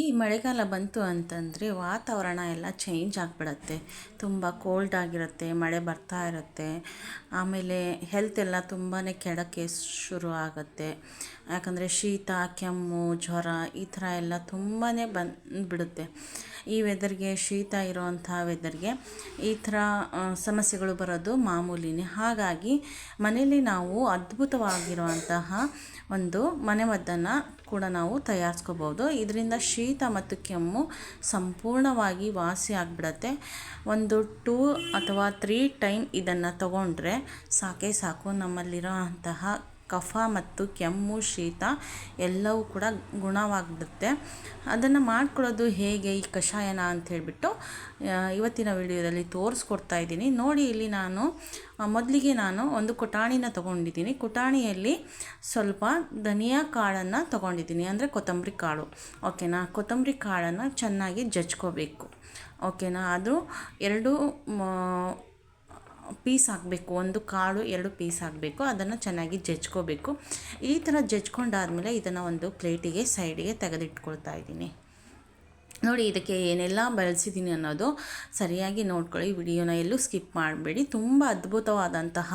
ಈ ಮಳೆಗಾಲ ಬಂತು ಅಂತಂದರೆ ವಾತಾವರಣ ಎಲ್ಲ ಚೇಂಜ್ ಆಗಿಬಿಡತ್ತೆ. ತುಂಬ ಕೋಲ್ಡ್ ಆಗಿರುತ್ತೆ, ಮಳೆ ಬರ್ತಾ ಇರುತ್ತೆ. ಆಮೇಲೆ ಹೆಲ್ತ್ ಎಲ್ಲ ತುಂಬಾ ಕೆಡಕ್ಕೆ ಶುರು ಆಗುತ್ತೆ. ಯಾಕಂದರೆ ಶೀತ, ಕೆಮ್ಮು, ಜ್ವರ ಈ ಥರ ಎಲ್ಲ ತುಂಬಾ ಬಂದುಬಿಡುತ್ತೆ. ಈ ವೆದರ್ಗೆ ಶೀತ ಇರೋವಂಥ ವೆದರ್ಗೆ ಈ ಥರ ಸಮಸ್ಯೆಗಳು ಬರೋದು ಮಾಮೂಲಿನೇ. ಹಾಗಾಗಿ ಮನೆಯಲ್ಲಿ ನಾವು ಅದ್ಭುತವಾಗಿರುವಂತಹ ಒಂದು ಮನೆಮದ್ದನ್ನು ಕೂಡ ನಾವು ತಯಾರಿಸ್ಕೋಬೋದು. ಇದರಿಂದ ಶೀತ ಮತ್ತು ಕೆಮ್ಮು ಸಂಪೂರ್ಣವಾಗಿ ವಾಸಿ ಆಗಿಬಿಡತ್ತೆ. ಒಂದು ಟೂ ಅಥವಾ ತ್ರೀ ಟೈಮ್ ಇದನ್ನು ತಗೊಂಡ್ರೆ ಸಾಕೇ ಸಾಕು ನಮ್ಮಲ್ಲಿರೋ ಅಂತಹ ಕಫ ಮತ್ತು ಕೆಮ್ಮು, ಶೀತ ಎಲ್ಲವೂ ಕೂಡ ಗುಣವಾಗಿಬಿಡುತ್ತೆ ಅದನ್ನು ಮಾಡ್ಕೊಳ್ಳೋದು ಹೇಗೆ? ಈ ಕಷಾಯನ ಅಂತ ಹೇಳಿಬಿಟ್ಟು ಇವತ್ತಿನ ವಿಡಿಯೋದಲ್ಲಿ ತೋರಿಸ್ಕೊಡ್ತಾ ಇದ್ದೀನಿ. ನೋಡಿ ಇಲ್ಲಿ ನಾನು ಮೊದಲಿಗೆ ನಾನು ಒಂದು ಕುಟಾಣಿನ ತೊಗೊಂಡಿದ್ದೀನಿ. ಕುಟಾಣಿಯಲ್ಲಿ ಸ್ವಲ್ಪ ಧನಿಯಾ ಕಾಳನ್ನು ತೊಗೊಂಡಿದ್ದೀನಿ. ಅಂದರೆ ಕೊತ್ತಂಬರಿ ಕಾಳು. ಓಕೆನಾ? ಕೊತ್ತಂಬರಿ ಕಾಳನ್ನು ಚೆನ್ನಾಗಿ ಜಜ್ಕೋಬೇಕು. ಓಕೆನಾ? ಅದು ಎರಡು ಪೀಸ್ ಹಾಕಬೇಕು, ಒಂದು ಕಾಳು, ಎರಡು ಪೀಸ್ ಹಾಕಬೇಕು, ಅದನ್ನು ಚೆನ್ನಾಗಿ ಜಜ್ಕೋಬೇಕು. ಈ ಥರ ಜಜ್ಕೊಂಡಾದಮೇಲೆ ಇದನ್ನು ಒಂದು ಪ್ಲೇಟಿಗೆ, ಸೈಡಿಗೆ ತೆಗೆದಿಟ್ಕೊಳ್ತಾ ಇದ್ದೀನಿ. ನೋಡಿ ಇದಕ್ಕೆ ಏನೆಲ್ಲ ಬಳಸಿದ್ದೀನಿ ಅನ್ನೋದು ಸರಿಯಾಗಿ ನೋಡ್ಕೊಳ್ಳಿ. ವಿಡಿಯೋನ ಎಲ್ಲೂ ಸ್ಕಿಪ್ ಮಾಡಬೇಡಿ. ತುಂಬ ಅದ್ಭುತವಾದಂತಹ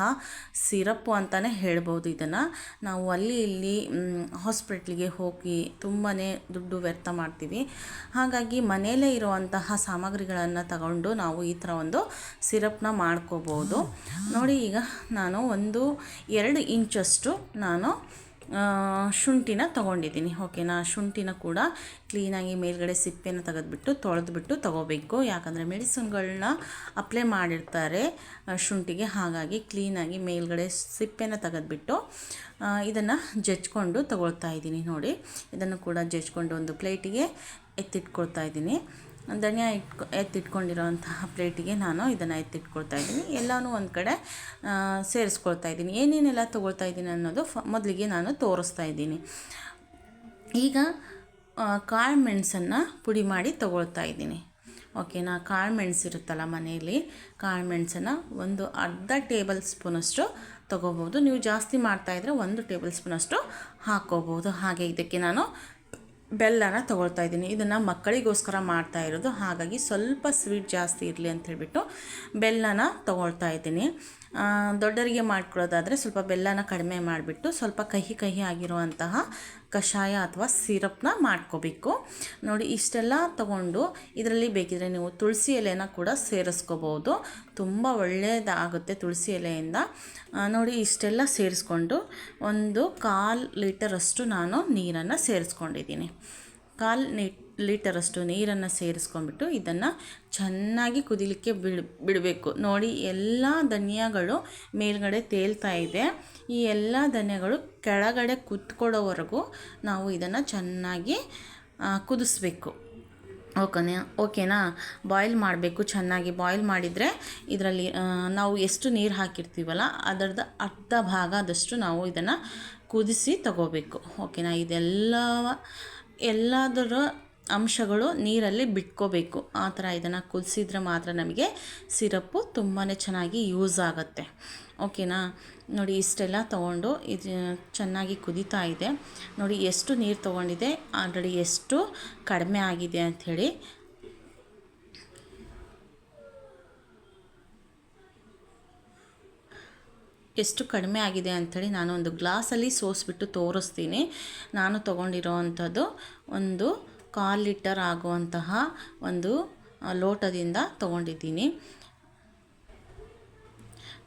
ಸಿರಪ್ಪು ಅಂತಲೇ ಹೇಳ್ಬೋದು ಇದನ್ನು. ನಾವು ಅಲ್ಲಿ ಇಲ್ಲಿ ಹಾಸ್ಪಿಟ್ಲಿಗೆ ಹೋಗಿ ತುಂಬಾ ದುಡ್ಡು ವ್ಯರ್ಥ ಮಾಡ್ತೀವಿ. ಹಾಗಾಗಿ ಮನೆಯಲ್ಲೇ ಇರುವಂತಹ ಸಾಮಗ್ರಿಗಳನ್ನು ತಗೊಂಡು ನಾವು ಈ ಥರ ಒಂದು ಸಿರಪ್ನ ಮಾಡ್ಕೋಬೋದು. ನೋಡಿ ಈಗ ನಾನು ಒಂದು ಎರಡು ಇಂಚಷ್ಟು ನಾನು ಶುಂಠಿನ ತೊಗೊಂಡಿದ್ದೀನಿ. ಓಕೆನಾ ಶುಂಠಿನ ಕೂಡ ಕ್ಲೀನಾಗಿ ಮೇಲ್ಗಡೆ ಸಿಪ್ಪೆನ ತೆಗೆದ್ಬಿಟ್ಟು, ತೊಳೆದ್ಬಿಟ್ಟು ತೊಗೋಬೇಕು. ಯಾಕಂದರೆ ಮೆಡಿಸಿನ್ಗಳನ್ನ ಅಪ್ಲೈ ಮಾಡಿರ್ತಾರೆ ಶುಂಠಿಗೆ. ಹಾಗಾಗಿ ಕ್ಲೀನಾಗಿ ಮೇಲ್ಗಡೆ ಸಿಪ್ಪೆನ ತೆಗೆದ್ಬಿಟ್ಟು ಇದನ್ನು ಜಜ್ಕೊಂಡು ತೊಗೊಳ್ತಾ ಇದ್ದೀನಿ ನೋಡಿ. ಇದನ್ನು ಕೂಡ ಜಜ್ಕೊಂಡು ಒಂದು ಪ್ಲೇಟಿಗೆ ಎತ್ತಿಟ್ಕೊಳ್ತಾ ಇದ್ದೀನಿ. ಧನಿಯಾ ಇಟ್ಕೊ ಎತ್ತಿಟ್ಕೊಂಡಿರೋಂತಹ ಪ್ಲೇಟಿಗೆ ನಾನು ಇದನ್ನು ಎತ್ತಿಟ್ಕೊಳ್ತಾ ಇದ್ದೀನಿ. ಎಲ್ಲನೂ ಒಂದು ಕಡೆ ಸೇರಿಸ್ಕೊಳ್ತಾ ಇದ್ದೀನಿ. ಏನೇನೆಲ್ಲ ತೊಗೊಳ್ತಾ ಇದ್ದೀನಿ ಅನ್ನೋದು ಫ, ಮೊದಲಿಗೆ ನಾನು ತೋರಿಸ್ತಾ ಇದ್ದೀನಿ. ಈಗ ಕಾಳು ಮೆಣಸನ್ನು ಪುಡಿ ಮಾಡಿ ತೊಗೊಳ್ತಾ ಇದ್ದೀನಿ. ಓಕೆನಾ? ಕಾಳು ಮೆಣಸು ಇರುತ್ತಲ್ಲ ಮನೆಯಲ್ಲಿ, ಕಾಳು ಮೆಣಸನ್ನು ಒಂದು ಅರ್ಧ ಟೇಬಲ್ ಸ್ಪೂನಷ್ಟು ತೊಗೋಬೋದು ನೀವು ಜಾಸ್ತಿ ಮಾಡ್ತಾಯಿದ್ರೆ ಒಂದು ಟೇಬಲ್ ಸ್ಪೂನಷ್ಟು ಹಾಕ್ಕೋಬೋದು ಹಾಗೆ ಇದಕ್ಕೆ ನಾನು ಬೆಲ್ಲನ ತೊಗೊಳ್ತಾ ಇದ್ದೀನಿ. ಇದನ್ನು ಮಕ್ಕಳಿಗೋಸ್ಕರ ಮಾಡ್ತಾ ಇರೋದು. ಹಾಗಾಗಿ ಸ್ವಲ್ಪ ಸ್ವೀಟ್ ಜಾಸ್ತಿ ಇರಲಿ ಅಂತ ಹೇಳಿಬಿಟ್ಟು ಬೆಲ್ಲನ ತೊಗೊಳ್ತಾ ಇದ್ದೀನಿ. ದೊಡ್ಡರಿಗೆ ಮಾಡ್ಕೊಳ್ಳೋದಾದರೆ ಸ್ವಲ್ಪ ಬೆಲ್ಲನ ಕಡಿಮೆ ಮಾಡಿಬಿಟ್ಟು ಸ್ವಲ್ಪ ಕಹಿ ಕಹಿ ಆಗಿರುವಂತಹ ಕಷಾಯ ಅಥವಾ ಸಿರಪ್ನ ಮಾಡ್ಕೋಬೇಕು. ನೋಡಿ, ಇಷ್ಟೆಲ್ಲ ತಗೊಂಡು ಇದರಲ್ಲಿ ಬೇಕಿದ್ರೆ ನೀವು ತುಳಸಿ ಎಲೆನ ಕೂಡ ಸೇರಿಸ್ಕೋಬೋದು. ತುಂಬ ಒಳ್ಳೆಯದಾಗುತ್ತೆ ತುಳಸಿ ಎಲೆಯಿಂದ. ನೋಡಿ, ಇಷ್ಟೆಲ್ಲ ಸೇರಿಸ್ಕೊಂಡು ಒಂದು ಕಾಲು ಲೀಟರಷ್ಟು ನಾನು ನೀರನ್ನು ಸೇರಿಸ್ಕೊಂಡಿದ್ದೀನಿ. ಕಾಲು ನೀ ಲೀಟರಷ್ಟು ನೀರನ್ನು ಸೇರಿಸ್ಕೊಂಡ್ಬಿಟ್ಟು ಇದನ್ನು ಚೆನ್ನಾಗಿ ಕುದಿಲಿಕ್ಕೆ ಬಿಡ್, ಬಿಡಬೇಕು. ನೋಡಿ, ಎಲ್ಲ ಧನಿಯಾಗಳು ಮೇಲ್ಗಡೆ ತೇಲ್ತಾ ಇದೆ. ಈ ಎಲ್ಲ ಧನಿಯಾಗಳು ಕೆಳಗಡೆ ಕುತ್ಕೊಳ್ಳೋವರೆಗೂ ನಾವು ಇದನ್ನು ಚೆನ್ನಾಗಿ ಕುದಿಸ್ಬೇಕು. ಓಕೆನಾ? ಓಕೆನಾ? ಬಾಯ್ಲ್ ಮಾಡಬೇಕು. ಚೆನ್ನಾಗಿ ಬಾಯ್ಲ್ ಮಾಡಿದರೆ ಇದರಲ್ಲಿ ನಾವು ಎಷ್ಟು ನೀರು ಹಾಕಿರ್ತೀವಲ್ಲ, ಅದರದ್ದು ಅರ್ಧ ಭಾಗ ಆದಷ್ಟು ನಾವು ಇದನ್ನು ಕುದಿಸಿ ತಗೋಬೇಕು. ಓಕೆನಾ? ಇದೆಲ್ಲ, ಎಲ್ಲದರ ಅಂಶಗಳು ನೀರಲ್ಲಿ ಬಿಟ್ಕೋಬೇಕು. ಆ ಥರ ಇದನ್ನು ಕುದಿಸಿದ್ರೆ ಮಾತ್ರ ನಮಗೆ ಸಿರಪ್ಪು ತುಂಬಾ ಚೆನ್ನಾಗಿ ಯೂಸ್ ಆಗುತ್ತೆ. ಓಕೆನಾ? ನೋಡಿ, ಇಷ್ಟೆಲ್ಲ ತೊಗೊಂಡು ಇದು ಚೆನ್ನಾಗಿ ಕುದೀತಾ ಇದೆ. ನೋಡಿ, ಎಷ್ಟು ನೀರು ತೊಗೊಂಡಿದೆ, ಆಲ್ರೆಡಿ ಎಷ್ಟು ಕಡಿಮೆ ಆಗಿದೆ ಅಂಥೇಳಿ ಎಷ್ಟು ಕಡಿಮೆ ಆಗಿದೆ ಅಂಥೇಳಿ ನಾನು ಒಂದು ಗ್ಲಾಸಲ್ಲಿ ಸೋಸ್ಬಿಟ್ಟು ತೋರಿಸ್ತೀನಿ. ನಾನು ತೊಗೊಂಡಿರೋ ಅಂಥದ್ದು ಒಂದು ಕಾಲು ಲೀಟರ್ ಆಗುವಂತಹ ಒಂದು ಲೋಟದಿಂದ ತೊಗೊಂಡಿದ್ದೀನಿ.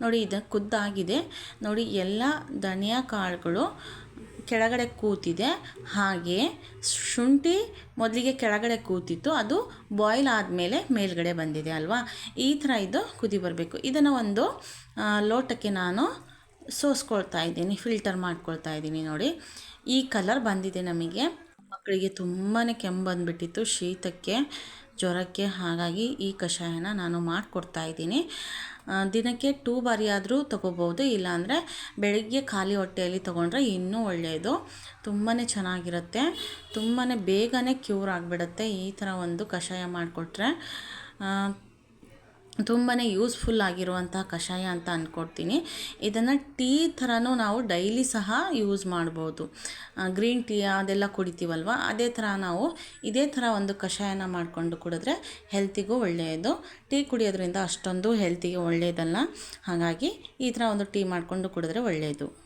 ನೋಡಿ, ಇದು ಕುದ್ದಾಗಿದೆ ನೋಡಿ, ಎಲ್ಲ ಧನಿಯಾ ಕಾಳುಗಳು ಕೆಳಗಡೆ ಕೂತಿದೆ. ಹಾಗೆ ಶುಂಠಿ ಮೊದಲಿಗೆ ಕೆಳಗಡೆ ಕೂತಿತ್ತು. ಅದು ಬಾಯ್ಲ್ ಆದಮೇಲೆ ಮೇಲ್ಗಡೆ ಬಂದಿದೆ ಅಲ್ವಾ? ಈ ಥರ ಇದು ಕುದಿ ಬರಬೇಕು. ಇದನ್ನು ಒಂದು ಲೋಟಕ್ಕೆ ನಾನು ಸೋಸ್ಕೊಳ್ತಾ ಇದ್ದೀನಿ, ಫಿಲ್ಟರ್ ಮಾಡ್ಕೊಳ್ತಾ ಇದ್ದೀನಿ ನೋಡಿ. ಈ ಕಲರ್ ಬಂದಿದೆ ನಮಗೆ. ಮಕ್ಕಳಿಗೆ ತುಂಬಾ ಕೆಮ್ಮು ಬಂದುಬಿಟ್ಟಿತ್ತು. ಶೀತಕ್ಕೆ, ಜ್ವರಕ್ಕೆ ಹಾಗಾಗಿ ಈ ಕಷಾಯನ ನಾನು ಮಾಡಿಕೊಡ್ತಾ ಇದ್ದೀನಿ. ದಿನಕ್ಕೆ ಟೂ ಬಾರಿ ಆದರೂ ತಗೋಬೋದು, ಇಲ್ಲಾಂದರೆ ಬೆಳಗ್ಗೆ ಖಾಲಿ ಹೊಟ್ಟೆಯಲ್ಲಿ ತೊಗೊಂಡ್ರೆ ಇನ್ನೂ ಒಳ್ಳೆಯದು. ತುಂಬಾ ಚೆನ್ನಾಗಿರುತ್ತೆ. ತುಂಬಾ ಬೇಗನೆ ಕ್ಯೂರ್ ಆಗಿಬಿಡುತ್ತೆ ಈ ಥರ ಒಂದು ಕಷಾಯ ಮಾಡಿಕೊಟ್ರೆ. ತುಂಬಾ ಯೂಸ್ಫುಲ್ ಆಗಿರುವಂಥ ಕಷಾಯ ಅಂತ ಅಂದ್ಕೊಡ್ತೀನಿ ಇದನ್ನು ಟೀ ಥರನೂ ನಾವು ಡೈಲಿ ಸಹ ಯೂಸ್ ಮಾಡ್ಬೋದು. ಗ್ರೀನ್ ಟೀ ಅದೆಲ್ಲ ಕುಡಿತೀವಲ್ವ? ಅದೇ ಥರ ನಾವು ಇದೇ ಥರ ಒಂದು ಕಷಾಯನ ಮಾಡಿಕೊಂಡು ಕುಡಿದ್ರೆ ಹೆಲ್ತಿಗೂ ಒಳ್ಳೆಯದು. ಟೀ ಕುಡಿಯೋದ್ರಿಂದ ಅಷ್ಟೊಂದು ಹೆಲ್ತಿಗೆ ಒಳ್ಳೆಯದಲ್ಲ. ಹಾಗಾಗಿ ಈ ಥರ ಒಂದು ಟೀ ಮಾಡಿಕೊಂಡು ಕುಡಿದ್ರೆ ಒಳ್ಳೆಯದು.